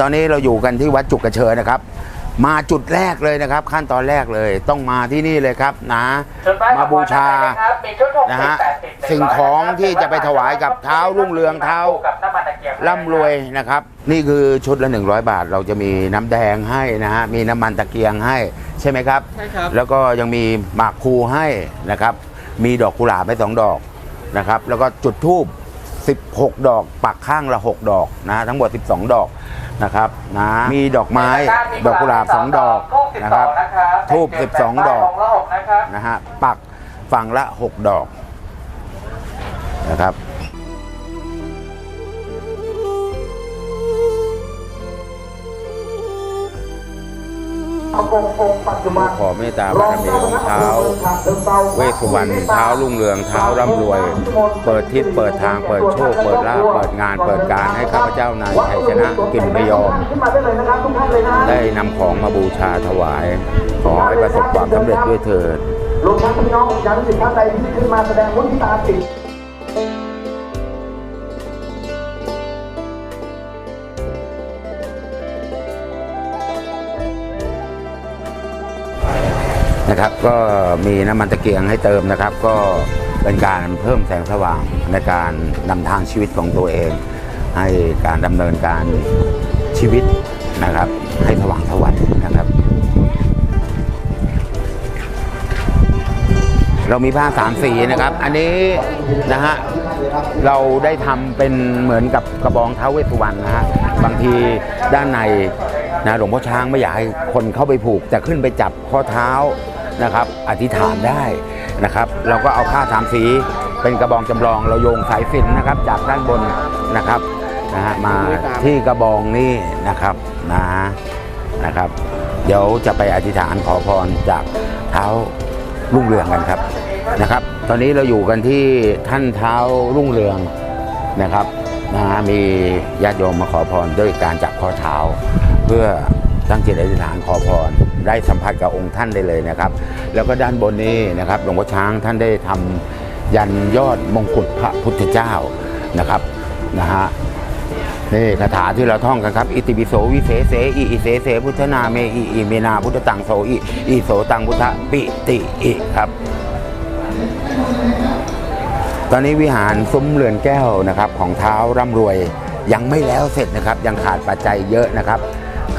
ตอนนี้เราอยู่กันที่วัดจุกกระเชอนะครับ มาจุดแรกเลยนะครับ ขั้นตอนแรกเลยต้องมาที่นี่เลยครับนะมาบูชานะฮะสิ่งของที่จะไปถวายกับเท้ารุ่งเรืองเท้าร่ำรวยนะครับ นี่คือชุดละ 100 บาท เราจะมีน้ำแดงให้นะฮะมีน้ำมันตะเกียงให้ใช่ไหมครับใช่ครับ แล้วก็ยังมีหมากคูให้นะครับ มีดอกกุหลาบให้สองดอกนะครับ แล้วก็จุดทูบ 16 ดอก ปักข้างละ 6 ดอกนะฮะทั้งหมด 12 ดอกนะครับนะมีดอกไม้ดอกกุหลาบ 2 ดอกนะครับทูบ12 ดอกนะฮะปักฝั่งละ 6 ดอกนะครับ ขอเมตตาบารมีของเท้า เวสุวรรณเท้ารุ่งเรืองเท้าร่ำรวย เปิดทิศเปิดทางเปิดโชค เปิดลาภเปิดงานเปิดการให้ข้าพเจ้านายชัยชนะกินไม่ยอม ได้นำของมาบูชาถวาย ขอให้ประสบความสำเร็จด้วยเถิดรวมทั้งพี่น้องของฉันสิท่านใดที่ขึ้นมาแสดงมุทิตาจิต นะครับ ก็มีน้ำมันตะเกียงให้เติมนะครับ ก็เป็นการเพิ่มแสงสว่างในการนำทางชีวิตของตัวเอง ให้การดำเนินการชีวิตนะครับ ให้สว่างสวัยนะครับ เรามีผ้าสามสีนะครับ อันนี้นะฮะเราได้ทำเป็นเหมือนกับกระบองเท้าเวสสุวรรณนะฮะบางทีด้านในนะหลวงพ่อช้างไม่อยากให้คนเข้าไปผูก แต่ขึ้นไปจับข้อเท้า นะครับ อธิษฐานได้นะครับ เราก็เอาผ้าสามสีเป็นกระบองจำลองเราโยงสายสิญจนนะครับ จากด้านบนนะครับนะฮะมาที่กระบองนี่นะครับนะนะครับ เดี๋ยวจะไปอธิษฐานขอพรจากเท้ารุ่งเรืองกันครับนะครับ ตอนนี้เราอยู่กันที่ท่านเท้ารุ่งเรืองนะครับนะฮะมีญาติโยมมาขอพรด้วยการจับข้อเท้า เพื่อตั้งจิตอธิษฐานขอพร ได้สัมผัสกับองค์ท่านได้เลยนะครับ แล้วก็ด้านบนนี้นะครับหลวงพ่อช้างท่านได้ทำยันยอดมงกุฎพระพุทธเจ้านะครับนะฮะนี่คาถาที่เราท่องกันครับ อิติปิโสวิเศษเสอิอิเสเสพุทธนาเมอิอิเมนาพุทธตังโสอิอิโสตังพุทธปิติอิครับ ตอนนี้วิหารซุ้มเรือนแก้วนะครับของเท้าร่ำรวยยังไม่แล้วเสร็จนะครับ ยังขาดปัจจัยเยอะนะครับ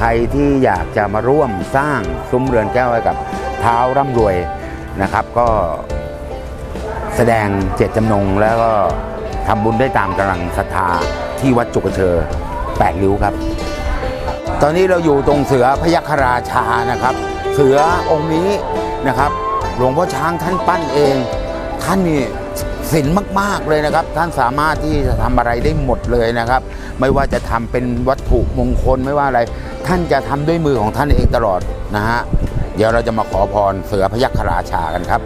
รที่อยากจะมาร่วมสร้างซุ้มเรือนแก้วให้กับเท้าร่ำรวยนะครับ ก็แสดงเจตจำนงแล้วก็ทำบุญได้ตามกำลังศรัทธาที่วัดจุกเชอแปดริ้วครับ ตอนนี้เราอยู่ตรงเสือพยัคฆราชานะครับ เสือองค์นี้นะครับ หลวงพ่อช้างท่านปั้นเอง ท่านนี่ ศิลป์มาก ๆเลยนะครับ ท่านสามารถที่จะทำอะไรได้หมดเลยนะครับ ไม่ว่าจะทำเป็นวัตถุมงคลไม่ว่าอะไร ท่านจะทำด้วยมือของท่านเองตลอดนะฮะเดี๋ยวเราจะมาขอพรเสือพยัคฆราชากันครับ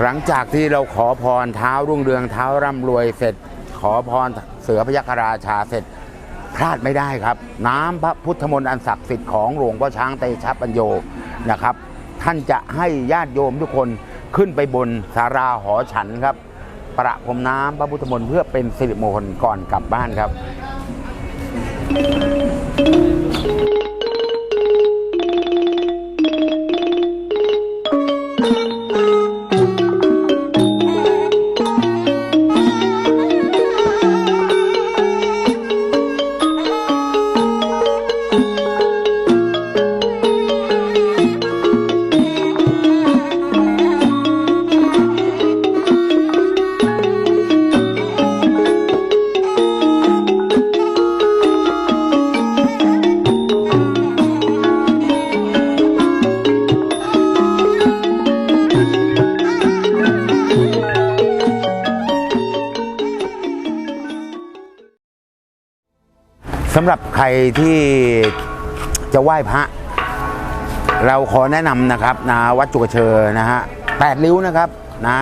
หลังจากที่เราขอพรเท้ารุ่งเรืองเท้าร่ำรวยเสร็จ ขอพรเสือพยัคฆราชาเสร็จ พลาดไม่ได้ครับ น้ำพระพุทธมนต์อันศักดิ์สิทธิ์ของหลวงพ่อช้างเตชะปัญโยนะครับ ท่านจะให้ญาติโยมทุกคนขึ้นไปบนสาราหอฉันครับ ประพรมน้ำพระพุทธมนต์เพื่อเป็นสิริมงคลก่อนกลับบ้านครับ สำหรับใครที่จะไหว้พระ เราขอแนะนำนะครับนะวัดจุกเชอนะฮะแปดริ้วนะครับนะ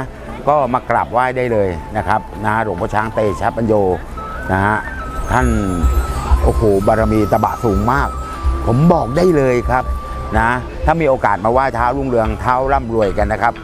ก็มากราบไหว้ได้เลยนะครับนะหลวงพ่อช้างเตชะปัญโยนะฮะท่านโอ้โหบารมีตะบะสูงมาก ผมบอกได้เลยครับนะถ้ามีโอกาสมาไหว้เท้ารุ่งเรืองเท้าร่ำรวยกันนะครับ